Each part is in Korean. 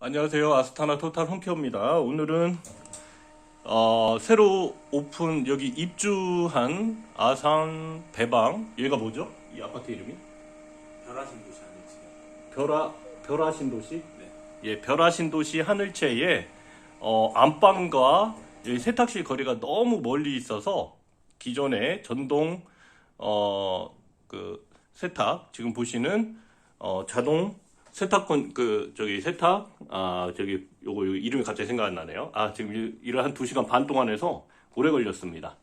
안녕하세요. 아스타나 토탈 홈케어입니다. 오늘은 어, 새로 오픈 여기 입주한 아산 배방 얘가 뭐죠? 이 아파트 이름이? 별하신 도시 아닐지. 별아 별아신 도시? 네. 예, 별아신 도시 하늘채에 어, 안방과 이 세탁실 거리가 너무 멀리 있어서 기존의 전동 어, 그 세탁 지금 보시는 어, 자동 세탁권 그 저기 세탁 아 저기 요거, 요거 이름이 갑자기 생각 안 나네요. 아 지금 일- 일을 한 2시간 반 동안 해서 오래 걸렸습니다.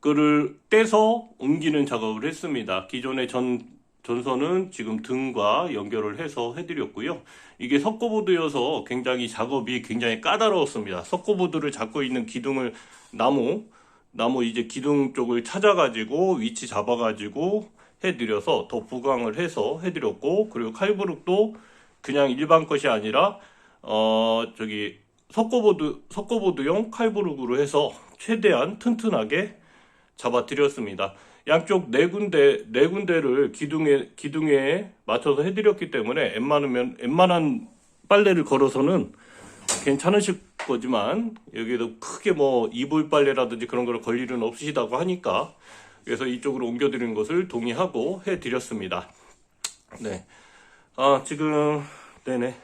그를 떼서 옮기는 작업을 했습니다. 기존의 전 전선은 지금 등과 연결을 해서 해드렸고요. 이게 석고보드여서 굉장히 작업이 굉장히 까다로웠습니다. 석고보드를 잡고 있는 기둥을 나무 나무 이제 기둥 쪽을 찾아가지고 위치 잡아가지고 해드려서 더 부강을 해서 해드렸고 그리고 칼부룩도 그냥 일반 것이 아니라 어 저기 석고보드 석고보드용 칼부룩으로 해서 최대한 튼튼하게 잡아드렸습니다. 양쪽 네 군데 네 군데를 기둥에 기둥에 맞춰서 해드렸기 때문에 웬만하면 웬만한 빨래를 걸어서는 괜찮으실 거지만 여기도 크게 뭐 이불 빨래라든지 그런 거를 걸 일은 없으시다고 하니까 그래서 이쪽으로 옮겨드리는 것을 동의하고 해드렸습니다. 네, 아 지금 네네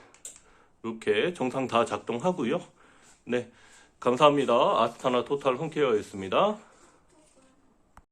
이렇게 정상 다 작동하고요. 네, 감사합니다. 아스타나 토탈 홈케어였습니다.